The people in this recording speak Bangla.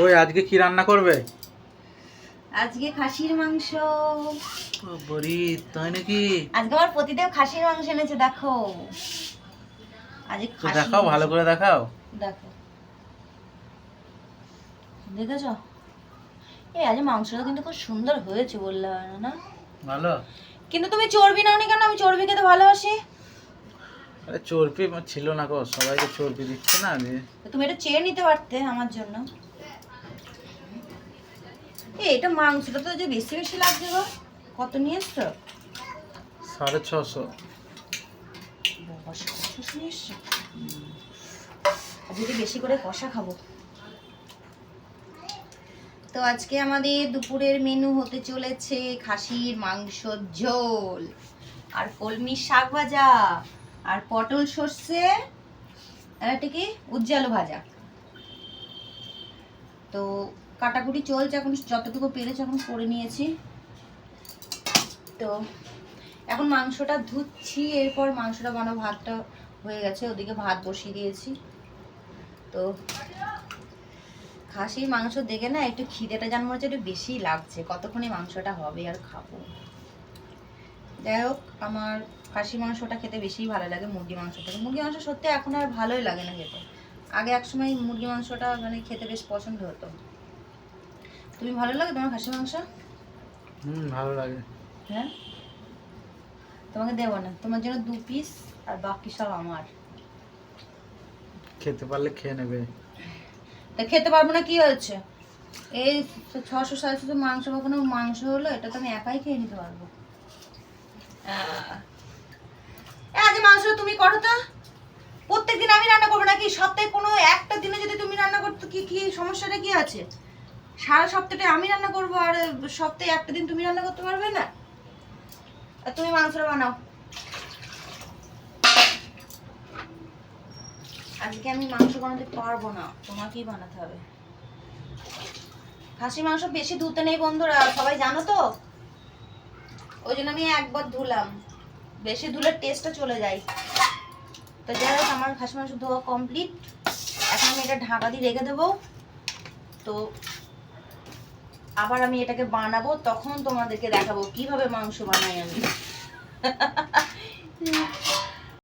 ওই আজকে কি রান্না করবে? আজকে খাসির মাংস। বড়ি তাই নাকি? আজকে আমার প্রতিদেব খাসির মাংস এনেছে দেখো। আজকে তো খাসির দেখাও ভালো করে দেখাও। দেখো। দেখেছ? এই আজ মাংসটা কিন্তু খুব সুন্দর হয়েছে বললে না, ভালো? কিন্তু তুমি চর্বি নাও নি কেন? আমি চর্বি খেতে ভালোবাসি। আরে চর্বি ছিল না গো সবাইকে চর্বি দিচ্ছে না আমি তুমি এটা চেয়ে নিতে পারতে আমার জন্য। এই এটা মাংসটা তো যে বেশি বেশি লাগছে গো। কত নিয়ে এসছো সাড়ে ছশো আজকে বেশি করে কষা খাব। তো আজকে আমাদের দুপুরের মেনু হতে চলেছে খাসির মাংস ঝোল আর কলমি শাক ভাজা আর পটল সর্ষে আর একটা কি? উজ্জ্বল ভাজা। তো কাটাকুটি চলছে এখন, যতটুকু পেরেছে এখন করে নিয়েছি। তো এখন মাংসটা ধুচ্ছি, এরপর মাংসটা বানাবো, ভাতটা হয়ে গেছে, ওদিকে ভাত বসিয়ে দিয়েছি। তো খাসির মাংস দেখে না, একটু খিদেটা যেন মনে হচ্ছে একটু বেশি লাগছে, কতক্ষণে মাংসটা হবে আর খাব। যাই হোক, আমার খাসি মাংসটা খেতে বেশি ভালো লাগে মুরগি মাংস থেকে মুরগি মাংস সত্যি এখন আর ভালোই লাগে না খেতে। আগে এক সময় মুরগি মাংসটা মানে খেতে বেশ পছন্দ হতো। তুমি ভালো লাগে তোমার খাসি মাংস? হুম ভালো লাগে। হ্যাঁ? তোমাকে দেবো না। তোমার জন্য দু পিস আর বাকি সব আমার। খেতে পারলে খেয়ে নেবে। তা খেতে পারব না কি হয়েছে? এই ছশো সাড়ে ছশো মাংস বা কোনো মাংস হলো এটা তো আমি একাই খেয়ে নিতে পারব। আজ মাংস তুমি করো তো। প্রত্যেকদিন আমি রান্না করব নাকি? সপ্তাহে কোনো একটা দিনে যদি তুমি রান্না করতে কি কি সমস্যাটা কি আছে? সারা সপ্তাহটা আমি রান্না করব আর সপ্তাহে একটা দিন তুমি রান্না করতে পারবে না? আর তুমি মাংসটা বানাও। আজকে আমি মাংস বানাতে পারব না, তোমাকেই বানাতে হবে। খাসি মাংস বেশি ধুতে নেই বন্ধুরা, সবাই জানো তো? ওই জন্য আমি একবার ধুলাম। বেশি ধুলে টেস্টটা চলে যায়। তো যাই হোক, আমার খাসি মাংস ধোয়া কমপ্লিট এখন আমি এটা ঢাকা দিয়ে রেখে দেবো। তো আবার আমি এটাকে বানাবো তখন তোমাদেরকে দেখাবো কীভাবে মাংস বানাই আমি।